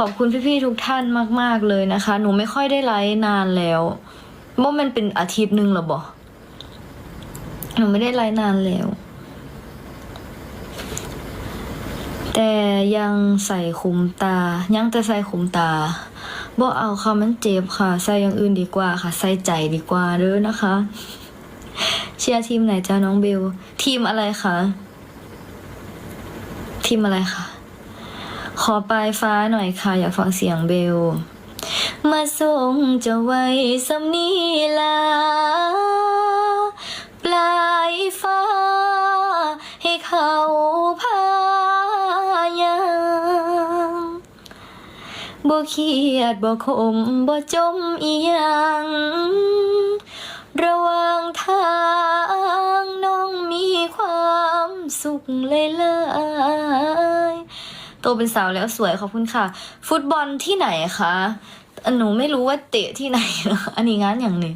ขอบคุณพี่ๆทุกท่านมาก ๆเลยนะคะ หนูไม่ค่อยได้ไลฟ์นานแล้วว่ามันเป็นอาทิตย์หนึ่งหรอบอหนูไม่ได้ไลฟ์นานแล้ว แต่ยังใส่ขุมตา ยังแต่ใส่ขุมตาบ่เอาค่ะมันเจ็บค่ะ ใส่อย่างอื่นดีกว่าค่ะ ใส่ใจดีกว่าเด้อนะคะ เชียร์ทีมไหนจ้าน้องเบล ทีมอะไรคะ ทีมอะไรคะ ขอปลายฟ้าหน่อยค่ะ อยากฟังเสียงเบล มาส่งจะไว้สำนีลา ปลายฟ้า ให้เขาพายางบ่เครียดบ่ขมบ่จมอีหยังระหว่างทางน้องมีความสุขเลยลยๆโตเป็นสาวแล้วสวยขอบคุณค่ะ ฟุตบอลที่ไหนคะหนูไม่รู้ว่าเตะที่ไหน อันนี้งานอย่างหนึ่ง